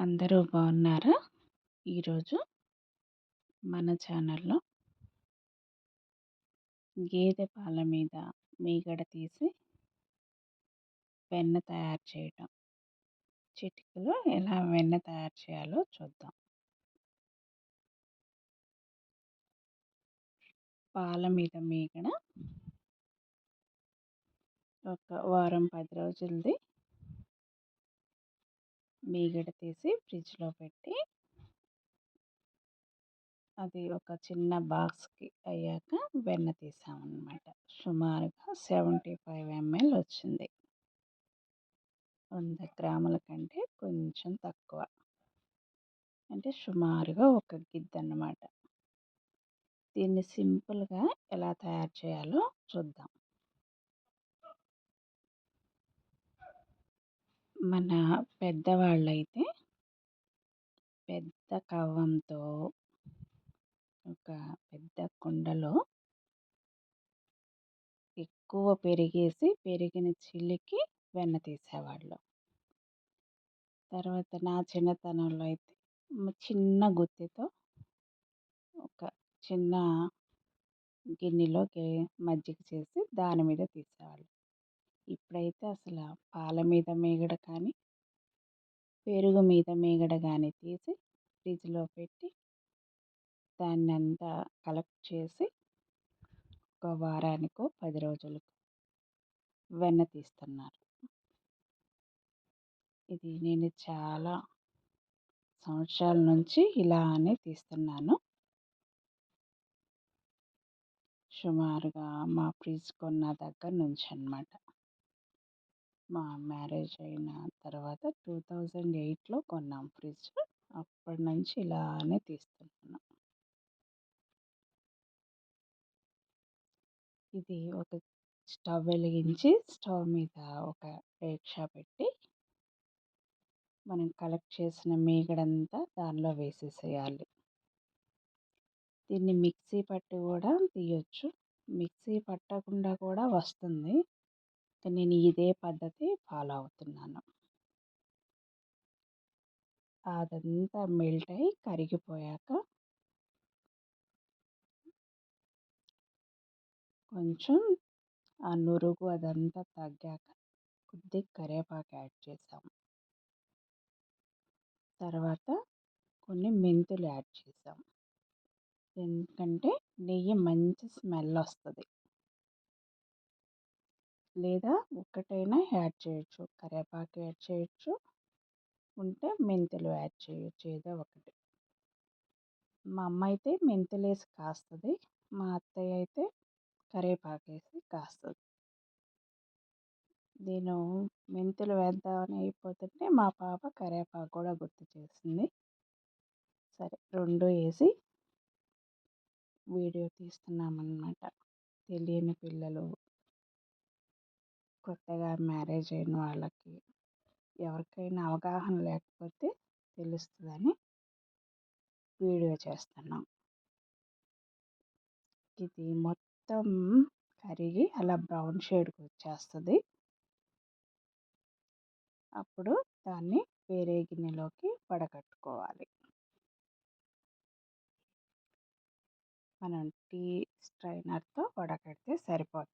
అందరూ బాగున్నారా? ఈరోజు మన ఛానల్లో గేదె పాల మీద మీగడ తీసి వెన్న తయారు చేయటం. చిటికలో ఎలా వెన్న తయారు చేయాలో చూద్దాం. పాల మీద మీగడ ఒక వారం పది రోజులది మీగడ తీసి ఫ్రిడ్జ్లో పెట్టి అది ఒక చిన్న బాక్స్కి అయ్యాక వెన్న తీసామన్నమాట. సుమారుగా సెవెంటీ ఫైవ్ ఎంఎల్ వచ్చింది. వంద గ్రాముల కంటే కొంచెం తక్కువ. అంటే సుమారుగా ఒక గిద్ద అన్నమాట దీన్ని సింపుల్గా ఎలా తయారు చేయాలో చూద్దాం. మన పెద్దవాళ్ళైతే పెద్ద కవ్వంతో ఒక పెద్ద కుండలో ఎక్కువ పెరిగేసి పెరిగిన చిల్లికి వెన్న తీసేవాళ్ళు. తర్వాత నా చిన్నతనంలో అయితే చిన్న గుత్తితో ఒక చిన్న గిన్నెలో మజ్జిగ చేసి దాని మీద తీసేవాళ్ళు. ఇప్పుడైతే అసలు పాల మీద మీగడ కానీ పెరుగు మీద మీగడ కానీ తీసి ఫ్రిడ్జ్లో పెట్టి దాన్ని అంతా కలెక్ట్ చేసి ఒక వారానికో పది రోజులకు వెన్న తీస్తున్నారు. ఇది నేను చాలా సంవత్సరాల నుంచి ఇలానే తీస్తున్నాను. సుమారుగా మా ఫ్రిడ్జ్ కొన్న దగ్గర నుంచి అనమాట మా మ్యారేజ్ అయిన తర్వాత టూ థౌజండ్ ఎయిట్లో కొన్నాం ఫ్రిడ్జ్. అప్పటి నుంచి ఇలానే తీస్తున్నాను ఇది ఒక స్టవ్ వెలిగించి స్టవ్ మీద ఒక రేక్షా పెట్టి మనం కలెక్ట్ చేసిన మీగడంతా దానిలో వేసేసేయాలి. దీన్ని మిక్సీ పట్టి కూడా తీయొచ్చు. మిక్సీ పట్టకుండా కూడా వస్తుంది. నేను ఇదే పద్ధతి ఫాలో అవుతున్నాను. అదంతా మెల్ట్ అయ్యి కరిగిపోయాక కొంచెం ఆ నురుగు అదంతా తగ్గాక కొద్దిగా కరివేపాకు యాడ్ చేసాము తర్వాత కొన్ని మెంతులు యాడ్ చేసాం. ఎందుకంటే నెయ్యి మంచి స్మెల్ వస్తుంది. లేదా ఒక్కటైనా యాడ్ చేయొచ్చు. కరివేపాకు యాడ్ చేయొచ్చు. ఉంటే మెంతులు యాడ్ చేయొచ్చు ఏదో ఒకటి. మా అమ్మ అయితే మెంతులు వేసి కాస్తుంది. మా అత్తయ్య అయితే కరివేపాకు వేసి కాస్తుంది. నేను మెంతులు వేద్దామని అయిపోతుంటే మా పాప కరివేపాకు కూడా గుర్తు చేసింది. సరే రెండు వేసి వీడియో తీస్తున్నామన్నమాట. తెలియని పిల్లలు కొత్తగా మ్యారేజ్ అయిన వాళ్ళకి ఎవరికైనా అవగాహన లేకపోతే తెలుస్తుందని వీడియో చేస్తున్నాం. ఇది మొత్తం కరిగి అలా బ్రౌన్ షేడ్కి వచ్చేస్తుంది. అప్పుడు దాన్ని వేరే గిన్నెలోకి వడకట్టుకోవాలి మనం టీ స్ట్రైనర్తో వడకడితే సరిపోతుంది.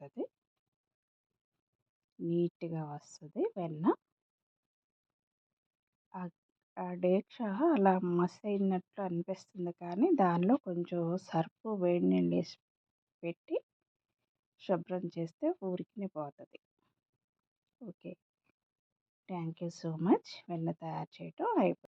నీట్గా వస్తుంది వెన్న. ఆ డేక్ష అలా మస్ అయినట్లు అనిపిస్తుంది కానీ దానిలో కొంచెం సర్ఫ్ వేడి నీళ్ళు పెట్టి శుభ్రం చేస్తే ఊరికి పోతుంది. Okay. Thank you so much. వెన్న తయారు చేయటం అయిపోయింది